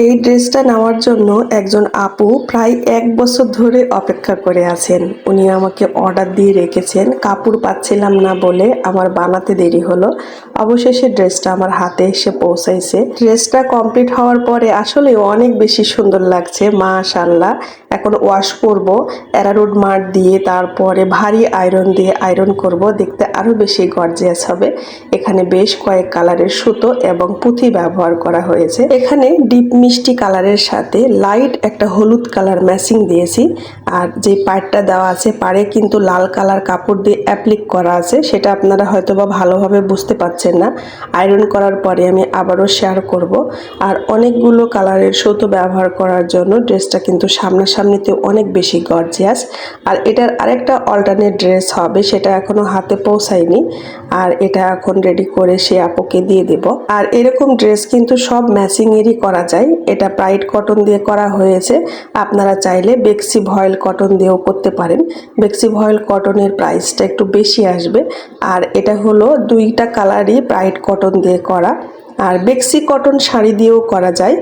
এই ড্রেসটা নেওয়ার জন্য একজন আপু প্রায় এক বছর ধরে অপেক্ষা করে আছেন। উনি আমাকে অর্ডার দিয়ে রেখেছেন। কাপড় পাচ্ছিলাম না বলে আমার বানাতে দেরি হলো। অবশেষে ড্রেসটা আমার হাতে এসে পৌঁছাইছে। ড্রেসটা কমপ্লিট হওয়ার পরে আসলে অনেক বেশি সুন্দর লাগছে মা মাশাল্লাহ এখন ওয়াশ করব অ্যারারুড মার দিয়ে তারপরে ভারী আয়রন দিয়ে আয়রন করব, দেখতে আরও বেশি গর্জিয়াস হবে। এখানে বেশ কয়েক কালারের সুতো এবং পুঁথি ব্যবহার করা হয়েছে। এখানে ডিপ মিষ্টি কালারের সাথে লাইট একটা হলুদ কালার ম্যাচিং দিয়েছি। আর যে পাড়টা দেওয়া আছে, পাড়ে কিন্তু লাল কালার কাপড় দিয়ে অ্যাপ্লিক করা আছে, সেটা আপনারা হয়তো বা ভালোভাবে বুঝতে পারছেন। না। আয়রন করার পরে আমি আবারও শেয়ার করব। আর অনেকগুলো কালারের সুতো ব্যবহার করার জন্য ড্রেসটা কিন্তু সামনাসামনিতে অনেক বেশি গর্জিয়াস আর এটার আরেকটা অল্টারনেট ড্রেস হবে, সেটা এখনও হাতে পৌঁছায়নি। আর এটা এখন রেডি করে সে আপুকে দিয়ে দেব। আর এরকম ড্রেস কিন্তু সব ম্যাচিংয়েরই করা যায়। এটা প্রাইড কটন দিয়ে করা হয়েছে। আপনারা চাইলে বেক্সি ভয়েল কটন দিয়েও করতে পারেন। বেক্সি ভয়েল কটনের প্রাইসটা একটু বেশি আসবে। আর এটা হলো দুইটা কালারই প্রাইড কটন দিয়ে করা। আর বেক্সি কটন শাড়ি দিয়েও করা যায়।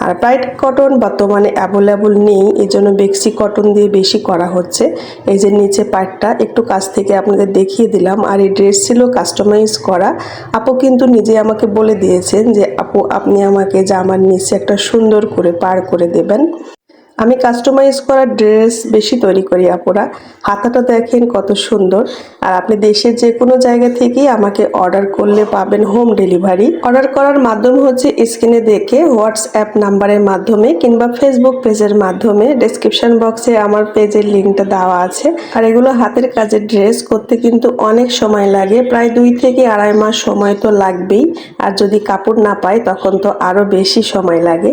আর প্রাইড কটন বর্তমানে অ্যাভেলেবল নেই এই জন্য বেক্সি কটন দিয়ে বেশি করা হচ্ছে। এই যে নিচে পাটটা, একটু কাছ থেকে আপনাদের দেখিয়ে দিলাম। আর এই ড্রেস ছিল কাস্টমাইজ করা। আপু কিন্তু নিজে আমাকে বলে দিয়েছেন যে, আপু, আপনি আমাকে জামার নিচে একটা সুন্দর করে পার করে দেবেন। আমি কাস্টমাইজ করা ড্রেস বেশি তৈরি করি, আপুরা। হাতাটা দেখেন কত সুন্দর। আর আপনি দেশের যে কোনো জায়গা থেকেই আমাকে অর্ডার করলে পাবেন হোম ডেলিভারি অর্ডার করার মাধ্যম হচ্ছে স্ক্রিনে দেখে হোয়াটসঅ্যাপ নাম্বারের মাধ্যমে কিংবা ফেসবুক পেজের মাধ্যমে। ডেসক্রিপশন বক্সে আমার পেজের লিঙ্কটা দেওয়া আছে। আর এগুলো হাতের কাজের ড্রেস করতে কিন্তু অনেক সময় লাগে। প্রায় দুই থেকে আড়াই মাস সময় তো লাগবেই। আর যদি কাপড় না পাই তখন তো আরও বেশি সময় লাগে।